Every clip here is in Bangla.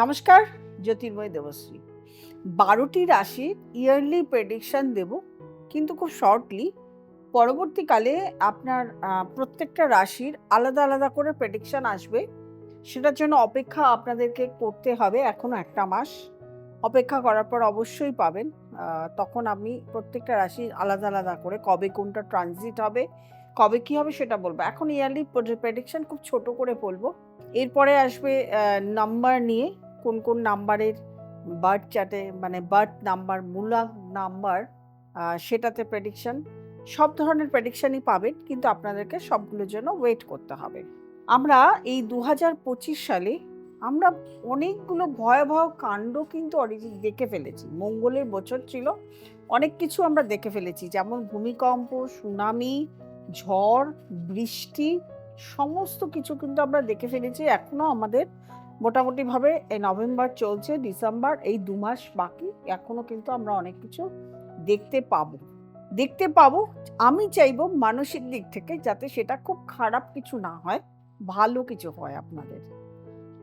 নমস্কার, জ্যোতির্ময় দেবশ্রী। বারোটি রাশির ইয়ারলি প্রেডিকশান দেব, কিন্তু খুব শর্টলি পরবর্তীকালে আপনার প্রত্যেকটা রাশির আলাদা আলাদা করে প্রেডিকশান আসবে। সেটার জন্য অপেক্ষা আপনাদেরকে করতে হবে এখনও একটা মাস। অপেক্ষা করার পর অবশ্যই পাবেন তখন আমি প্রত্যেকটা রাশির আলাদা আলাদা করে কবে কোনটা ট্রানজিট হবে, কবে কি হবে সেটা বলব। এখন ইয়ারলি প্রেডিকশান খুব ছোট করে বলব। এরপরে আসবে নাম্বার নিয়ে কোন কোন নাম্বারের বার্থ চার্টে মানে বার্থ নাম্বার মূলা নাম্বার সেটাতে প্রেডিকশন সব ধরনের প্রেডিকশনই পাবেন, কিন্তু আপনাদেরকে সবগুলোর জন্য ওয়েট করতে হবে। আমরা এই দু হাজার পঁচিশ সালে আমরা অনেকগুলো ভয়াবহ কাণ্ড কিন্তু অরিজিন দেখে ফেলেছি। মঙ্গলের বছর ছিল, অনেক কিছু আমরা দেখে ফেলেছি, যেমন ভূমিকম্প সুনামি ঝড়, বৃষ্টি, সমস্ত কিছু কিন্তু আমরা দেখে ফেলেছি এখনও আমাদের মোটামুটিভাবে এই নভেম্বর চলছে, ডিসেম্বর এই দু মাস বাকি। এখনও কিন্তু আমরা অনেক কিছু দেখতে পাবো। দেখতে পাবো, আমি চাইব মানসিক দিক থেকে যাতে সেটা খুব খারাপ কিছু না হয়, ভালো কিছু হয় আপনাদের।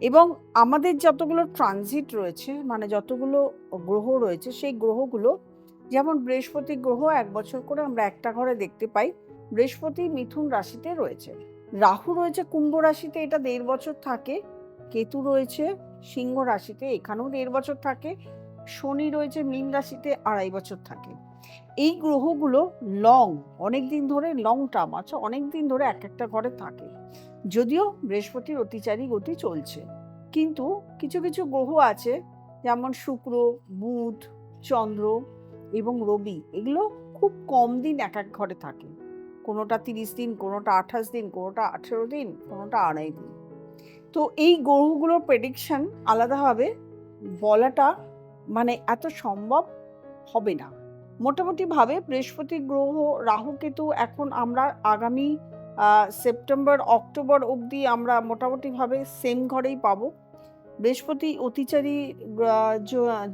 এবং আমাদের যতগুলো ট্রানজিট রয়েছে মানে যতগুলো গ্রহ রয়েছে, সেই গ্রহগুলো, যেমন বৃহস্পতি গ্রহ, এক বছর করে আমরা একটা ঘরে দেখতে পাই, বৃহস্পতি মিথুন রাশিতে রয়েছে। রাহু রয়েছে, কুম্ভ রাশিতে এটা দেড় বছর থাকে কেতু রয়েছে, সিংহ রাশিতে এখানেও দেড় বছর থাকে, শনি রয়েছে মীন রাশিতে আড়াই বছর থাকে। এই গ্রহগুলো লং অনেক দিন ধরে লং টার্ম আছে অনেক দিন ধরে এক একটা ঘরে থাকে। যদিও বৃহস্পতির অতিচারী গতি চলছে, কিন্তু কিছু কিছু গ্রহ আছে, যেমন শুক্র, বুধ, চন্দ্র এবং রবি, এগুলো খুব কম দিন এক এক ঘরে থাকে। কোনোটা তিরিশ দিন, কোনোটা আঠাশ দিন, কোনোটা আঠেরো দিন, কোনোটা আড়াই দিন। তো এই গ্রহগুলোর প্রেডিকশন আলাদাভাবে বলাটা মানে এত সম্ভব হবে না। মোটামুটিভাবে বৃহস্পতি গ্রহ রাহু কেতু এখন আমরা আগামী সেপ্টেম্বর, অক্টোবর অবধি আমরা মোটামুটিভাবে সেম ঘরেই পাবো। বৃহস্পতি অতিচারী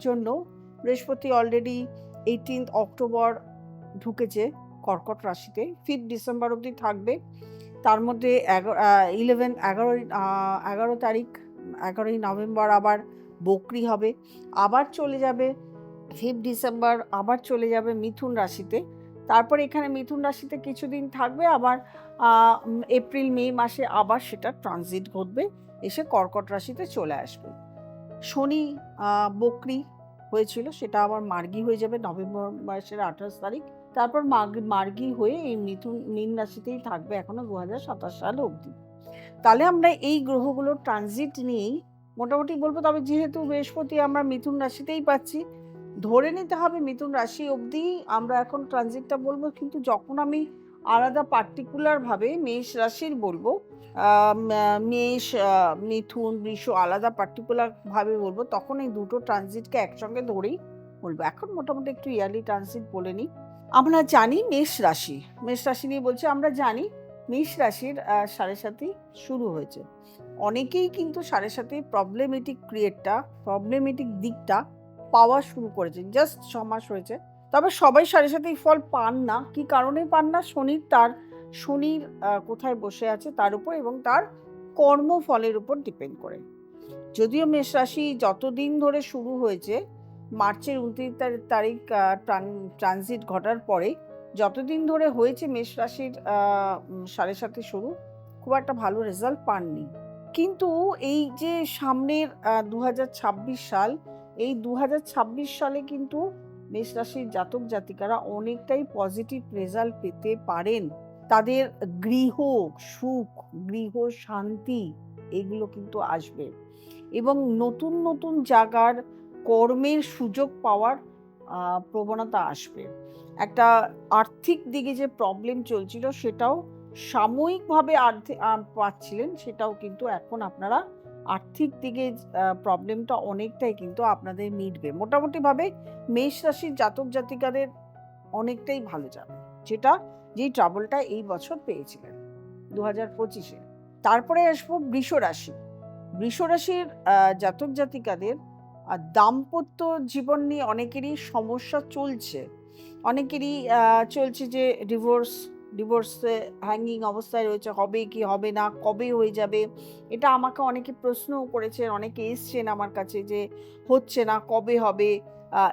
জন্য বৃহস্পতি অলরেডি এইটিন্থ অক্টোবর ঢুকেছে কর্কট রাশিতে। ফিফথ ডিসেম্বর অবধি থাকবে। তার মধ্যে ইলেভেন এগারোই এগারো তারিখ, এগারোই নভেম্বর আবার বকরি হবে। আবার চলে যাবে ফিফথ ডিসেম্বর, আবার চলে যাবে মিথুন রাশিতে। তারপর এখানে মিথুন রাশিতে কিছুদিন থাকবে, আবার এপ্রিল, মে মাসে আবার সেটা ট্রানজিট ঘটবে, এসে কর্কট রাশিতে চলে আসবে। শনি বকরি হয়েছিল, সেটা আবার মার্গি হয়ে যাবে নভেম্বর মাসের আঠাশ তারিখ। তারপর মার্গ- হয়ে এই মিথুন মীন রাশিতেই থাকবে এখনও দু হাজার সাতাশ সাল অবধি। তাহলে আমরা এই গ্রহগুলোর ট্রানজিট নিয়েই মোটামুটি বলব, তবে যেহেতু বৃহস্পতি আমরা মিথুন রাশিতেই পাচ্ছি, ধরে নিতে হবে মিথুন রাশি অবধি আমরা এখন ট্রানজিটটা বলব, কিন্তু যখন আমি আলাদা পার্টিকুলারভাবে মেষ রাশির বলব মেষ মিথুন, বৃষ আলাদা পার্টিকুলারভাবে বলব, তখন এই দুটো ট্রানজিটকে একসঙ্গে ধরেই বলব। এখন মোটামুটি একটু ইয়ারলি ট্রানজিট বলে নিই। আমরা জানি মেষ রাশি। মেষ রাশি নিয়ে বলছি, আমরা জানি মেষ রাশির সাড়ে সাথে শুরু হয়েছে। অনেকেই কিন্তু সাড়ে সাথে প্রবলেমেটিক ক্রিয়েটটা প্রবলেমেটিক দিকটা পাওয়া শুরু করেছে। জাস্ট ছ মাস হয়েছে। তবে সবাই সাড়ে সাথে এই ফল পান না। কি কারণে পান না? শনির তার, শনির কোথায় বসে আছে তার উপর এবং তার কর্মফলের উপর ডিপেন্ড করে। যদিও মেষ রাশি যতদিন ধরে শুরু হয়েছে মার্চের উনত্রিশ তারিখ ট্রানজিট ঘটার পরে যতদিন ধরে হয়েছে মেষ রাশির সাড়ে সাথে শুরু, খুব একটা ভালো রেজাল্ট পাননি। কিন্তু এই যে সামনের দু হাজার ছাব্বিশ সাল, এই দু হাজার ছাব্বিশ সালে কিন্তু মেষ রাশির জাতক জাতিকারা অনেকটাই পজিটিভ রেজাল্ট পেতে পারেন। তাদের গৃহ সুখ, গৃহ শান্তি, এগুলো কিন্তু আসবে। এবং নতুন নতুন জায়গার কর্মের সুযোগ পাওয়ার প্রবণতা আসবে। একটা আর্থিক দিকে যে প্রবলেম চলছিল সেটাও সাময়িকভাবে আর্থিক পাচ্ছিলেন, সেটাও কিন্তু এখন আপনারা আর্থিক দিকে প্রবলেমটা অনেকটাই কিন্তু আপনাদের মিটবে। মোটামুটিভাবে মেষ রাশির জাতক জাতিকাদের অনেকটাই ভালো যাবে, যেটা যেই ট্রাবলটা এই বছর পেয়েছিলেন দু হাজার পঁচিশে। তারপরে আসব বৃষ রাশি রাশির জাতক জাতিকাদের আহ, দাম্পত্য জীবন নিয়ে অনেকেরই সমস্যা চলছে। অনেকেরই চলছে যে ডিভোর্স ডিভোর্সে হ্যাঙ্গিং অবস্থায় রয়েছে হবে কি হবে না কবে হয়ে যাবে? এটা আমাকে অনেকে প্রশ্নও করেছেন অনেকে এসছেন আমার কাছে যে হচ্ছে না কবে হবে?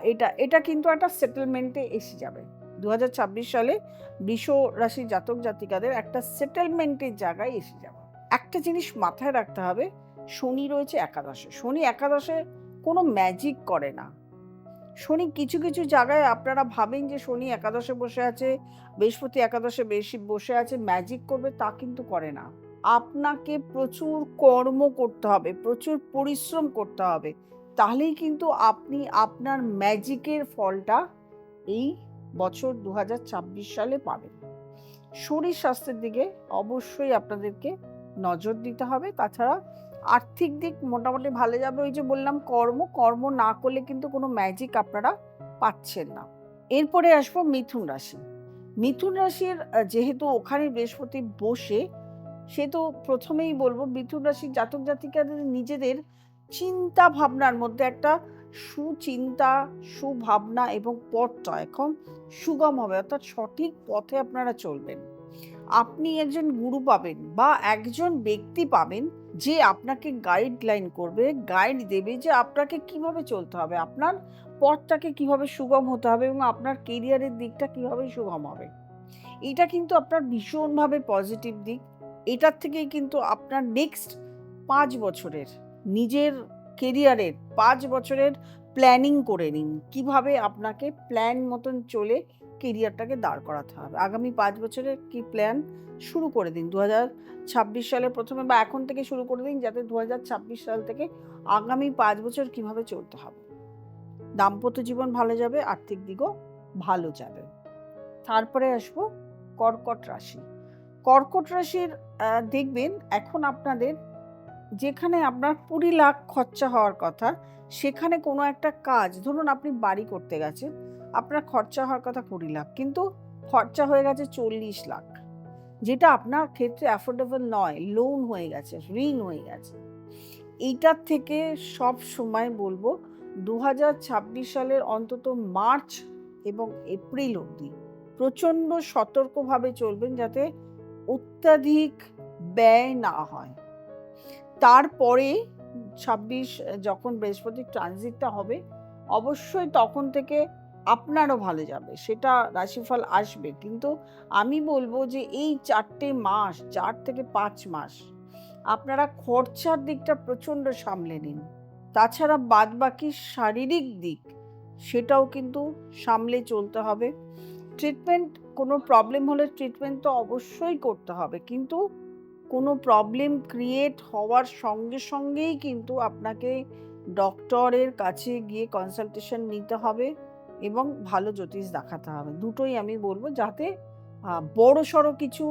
এটা এটা কিন্তু একটা সেটেলমেন্টে এসে যাবে। দু হাজার ছাব্বিশ সালে বৃষ রাশি জাতক জাতিকাদের একটা সেটেলমেন্টের জায়গায় এসে যাবে একটা জিনিস মাথায় রাখতে হবে শনি রয়েছে একাদশে। শনি একাদশে কোনো ম্যাজিক করে না। শনি কিছু কিছু জায়গায় আপনারা ভাবেন যে শনি একাদশে বসে আছে, বৃহস্পতি একাদশে বেশি বসে আছে ম্যাজিক করবে তা কিন্তু করে না। আপনাকে প্রচুর কর্ম করতে হবে, প্রচুর পরিশ্রম করতে হবে। তাহলেই কিন্তু আপনি আপনার ম্যাজিকের ফলটা এই বছর দু হাজার ছাব্বিশ সালে পাবেন। শরীর স্বাস্থ্যের দিকে অবশ্যই আপনাদেরকে নজর দিতে হবে। তাছাড়া আর্থিক দিক মোটামুটি ভালো যাবে। ওই যে বললাম, কর্ম কর্ম না করলে কিন্তু কোনো ম্যাজিক আপনারা পাচ্ছেন না। এরপরে আসব মিথুন রাশি। মিথুন রাশির যেহেতু ওখানে বৃহস্পতি বসে, সে তো প্রথমেই বলব মিথুন রাশির জাতক জাতিকাদের নিজেদের চিন্তা ভাবনার মধ্যে একটা সুচিন্তা, সুভাবনা এবং পথটা এখন সুগম হবে। অর্থাৎ সঠিক পথে আপনারা চলবেন। আপনি একজন গুরু পাবেন বা একজন ব্যক্তি পাবেন যে আপনাকে গাইডলাইন করবে গাইড দেবে যে আপনাকে কীভাবে চলতে হবে, আপনার পথটাকে কীভাবে সুগম হতে হবে এবং আপনার কেরিয়ারের দিকটা কীভাবে সুগম হবে। এটা কিন্তু আপনার ভীষণভাবে পজিটিভ দিক। এটার থেকেই কিন্তু আপনার নেক্সট পাঁচ বছরের নিজের কেরিয়ারের পাঁচ বছরের প্ল্যানিং করে নিন। কীভাবে আপনাকে প্ল্যান মতন চলে কেরিয়ারটাকে দাঁড় করাতে হবে। আগামী পাঁচ বছরের কি প্ল্যান শুরু করে দিন। দু ছাব্বিশ সালের প্রথমে বা এখন থেকে শুরু করে দিন যাতে দু ছাব্বিশ সাল থেকে আগামী পাঁচ বছর কীভাবে চলতে হবে। দাম্পত্য জীবন ভালো যাবে, আর্থিক দিকও ভালো যাবে। তারপরে আসব কর্কট রাশি। কর্কট রাশির দেখবেন এখন আপনাদের যেখানে আপনার কুড়ি লাখ খরচা হওয়ার কথা, সেখানে কোনো একটা কাজ, ধরুন আপনি বাড়ি করতে গেছেন আপনার খরচা হওয়ার কথা কুড়ি লাখ, কিন্তু খরচা হয়ে গেছে চল্লিশ লাখ, যেটা আপনার ক্ষেত্রে অ্যাফোর্ডেবল নয় লোন হয়ে গেছে, ঋণ হয়ে গেছে। এইটার থেকে সব সময় বলব দু সালের অন্তত মার্চ এবং এপ্রিল অবধি প্রচণ্ড সতর্কভাবে চলবেন যাতে অত্যাধিক ব্যয় না হয়। তারপরে ছাব্বিশ, যখন বৃহস্পতি ট্রানজিটটা হবে, অবশ্যই তখন থেকে আপনারও ভালো যাবে, সেটা রাশিফল আসবে। কিন্তু আমি বলব যে এই চারটে মাস, চার থেকে পাঁচ মাস, আপনারা খরচার দিকটা প্রচণ্ড সামলে নিন। তাছাড়া বাদবাকি শারীরিক দিক, সেটাও কিন্তু সামলে চলতে হবে। ট্রিটমেন্ট, কোনো প্রবলেম হলে ট্রিটমেন্ট তো অবশ্যই করতে হবে, কিন্তু কোনো প্রবলেম ক্রিয়েট হওয়ার সঙ্গে সঙ্গেই কিন্তু আপনাকে ডক্টরের কাছে গিয়ে কনসালটেশন নিতে হবে। এবং ভালো জ্যোতিষ দেখাতে হবে। দুটোই আমি বলব যাতে বড় সড়ো কিছু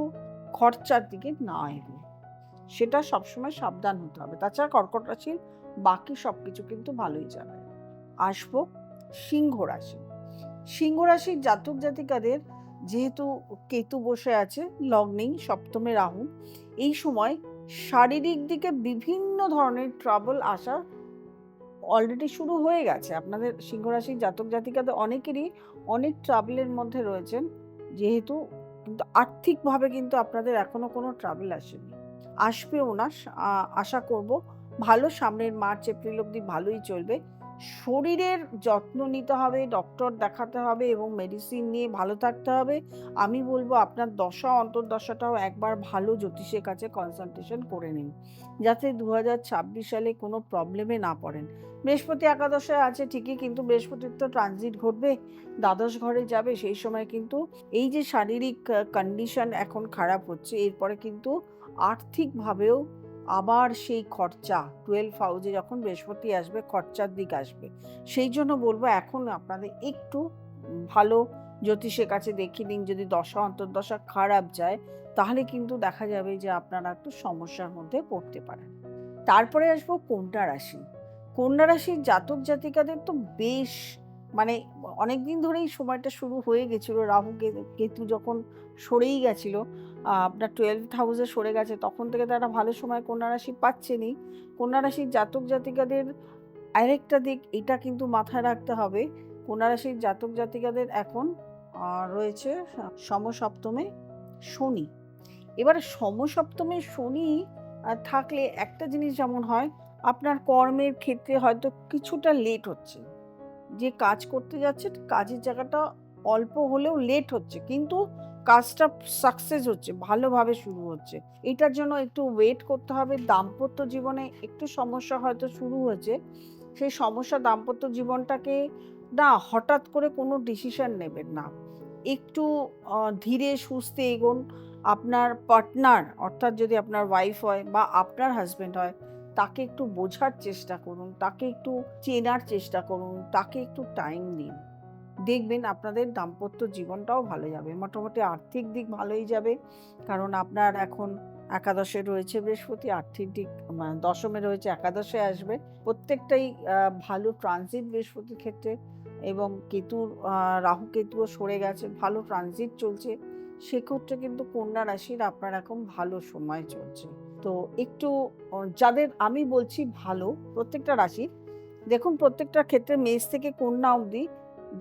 খরচার দিকে না এগোয়। সেটা সবসময় সাবধান হতে হবে। তাছাড়া কর্কট রাশির বাকি সব কিছু কিন্তু ভালোই যাবে আসব সিংহ রাশি। সিংহ রাশির জাতক জাতিকাদের যেহেতু কেতু বসে আছে লগ্নেই সপ্তমে রাহু, এই সময় শারীরিক দিকে বিভিন্ন ধরনের ট্রাবল আসা অলরেডি শুরু হয়ে গেছে। আপনাদের সিংহ রাশির জাতক জাতিকাদের অনেকেরই অনেক ট্রাভেলের মধ্যে রয়েছেন। যেহেতু কিন্তু আর্থিকভাবে কিন্তু আপনাদের এখনও কোনো ট্রাভেল আসেনি। আসবেও না। আশা করব ভালো সামনের মার্চ, এপ্রিল অবধি ভালোই চলবে। শরীরের যত্ন নিতে হবে ডক্টর দেখাতে হবে এবং মেডিসিন নিয়ে ভালো থাকতে হবে। আমি বলব আপনার দশা, অন্তর্দশাটাও একবার ভালো জ্যোতিষের কাছে কনসালটেশন করে নিন। যাতে দু হাজার ছাব্বিশ সালে কোনো প্রবলেমে না পড়েন। বৃহস্পতি একাদশে আছে ঠিকই কিন্তু বৃহস্পতির তো ট্রানজিট ঘটবে, দ্বাদশ ঘরে যাবে, সেই সময় কিন্তু এই যে শারীরিক কন্ডিশন এখন খারাপ হচ্ছে, এরপরে কিন্তু আর্থিকভাবেও আবার সেই খরচা টুয়েলভ হাউজে যখন বৃহস্পতি আসবে, খরচার দিক আসবে। সেই জন্য বলব এখন আপনাদের একটু ভালো জ্যোতিষের কাছে দেখিয়ে নিন, যদি দশা, অন্তর্দশা খারাপ যায়, তাহলে কিন্তু দেখা যাবে যে আপনারা একটু সমস্যার মধ্যে পড়তে পারেন। তারপরে আসব কন্যা রাশি। কন্যা রাশির জাতক জাতিকাদের তো বেশ মানে অনেক দিন ধরেই সময়টা শুরু হয়ে গেছিল, রাহু কেতু যখন সরেই গেছিল আপনার টুয়েলভ হাউসে সরে গেছে, তখন থেকে তারা ভালো সময় কন্যা রাশি পাচ্ছেনই। কন্যা রাশির জাতক জাতিকাদের আরেকটা দিক, এটা কিন্তু মাথায় রাখতে হবে। কন্যা রাশির জাতক জাতিকাদের এখন রয়েছে সমসপ্তমে শনি। এবার সমসপ্তমে শনি থাকলে একটা জিনিস যেমন হয়, আপনার কর্মের ক্ষেত্রে হয়তো কিছুটা লেট হচ্ছে। যে কাজ করতে যাচ্ছে, কাজের জায়গাটা অল্প হলেও লেট হচ্ছে। কিন্তু কাজটা সাকসেস হচ্ছে, ভালোভাবে শুরু হচ্ছে। এটার জন্য একটু ওয়েট করতে হবে। দাম্পত্য জীবনে একটু সমস্যা হয়তো শুরু হয়েছে। সেই সমস্যা দাম্পত্য জীবনটাকে না, হঠাৎ করে কোনো ডিসিশন নেবেন না। একটু ধীরে সুস্থে এগোন। আপনার পার্টনার অর্থাৎ যদি আপনার ওয়াইফ হয় বা আপনার হাজব্যান্ড হয়, তাকে একটু বোঝার চেষ্টা করুন, তাকে একটু চেনার চেষ্টা করুন, তাকে একটু টাইম দিন। দেখবেন আপনাদের দাম্পত্য জীবনটাও ভালো যাবে। মোটামুটি আর্থিক দিক ভালোই যাবে। কারণ আপনার এখন একাদশে রয়েছে বৃহস্পতি, আর্থিক দিক মানে দশমে রয়েছে, একাদশে আসবে। প্রত্যেকটাই ভালো ট্রানজিট বৃহস্পতির ক্ষেত্রে এবং কেতুর রাহু কেতুও সরে গেছে, ভালো ট্রানজিট চলছে। সেক্ষেত্রে কিন্তু কন্যা রাশির আপনার এখন ভালো সময় চলছে। তো একটু যাদের আমি বলছি ভালো, প্রত্যেকটা রাশি দেখুন প্রত্যেকটা ক্ষেত্রে মেষ থেকে কন্যা অবধি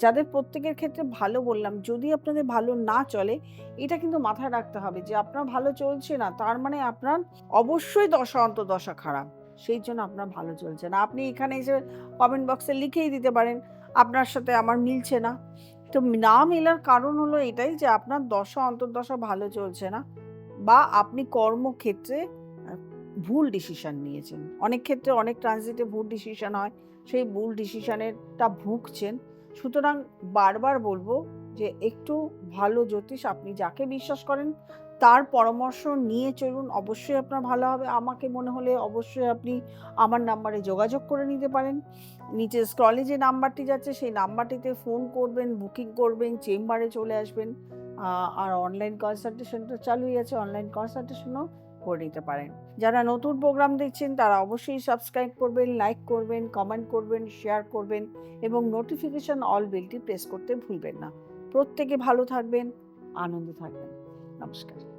যাদের প্রত্যেকের ক্ষেত্রে ভালো বললাম, যদি আপনাদের ভালো না চলে, এটা কিন্তু মাথায় রাখতে হবে যে আপনার ভালো চলছে না, তার মানে আপনার অবশ্যই দশা অন্তর্দশা খারাপ। সেই জন্য আপনার ভালো চলছে না। আপনি এখানে এসে কমেন্ট বক্সে লিখেই দিতে পারেন, আপনার সাথে আমার মিলছে না। তো না মেলার কারণ হলো এটাই যে আপনার দশা অন্তর্দশা ভালো চলছে না বা আপনি কর্মক্ষেত্রে ভুল ডিসিশন নিয়েছেন। অনেক ক্ষেত্রে অনেক ট্রানজিটে ভুল ডিসিশন হয়, সেই ভুল ডিসিশনেরটা ভুগছেন। সুতরাং বারবার বলব যে একটু ভালো জ্যোতিষ আপনি যাকে বিশ্বাস করেন, তার পরামর্শ নিয়ে চলুন। অবশ্যই আপনার ভালো হবে। আমাকে মনে হলে অবশ্যই আপনি আমার নাম্বারে যোগাযোগ করে নিতে পারেন। নিচে স্ক্রলে যে নাম্বারটি যাচ্ছে, সেই নাম্বারটিতে ফোন করবেন বুকিং করবেন চেম্বারে চলে আসবেন। আর অনলাইন কনসালটেশন তো চালুই আছে। অনলাইন কনসালটেশনও করে নিতে পারেন। যারা নতুন প্রোগ্রাম দেখছেন, তারা অবশ্যই সাবস্ক্রাইব করবেন লাইক করবেন কমেন্ট করবেন শেয়ার করবেন এবং নোটিফিকেশন অল বেলটি প্রেস করতে ভুলবেন না। প্রত্যেকে ভালো থাকবেন, আনন্দ থাকবেন। নমস্কার।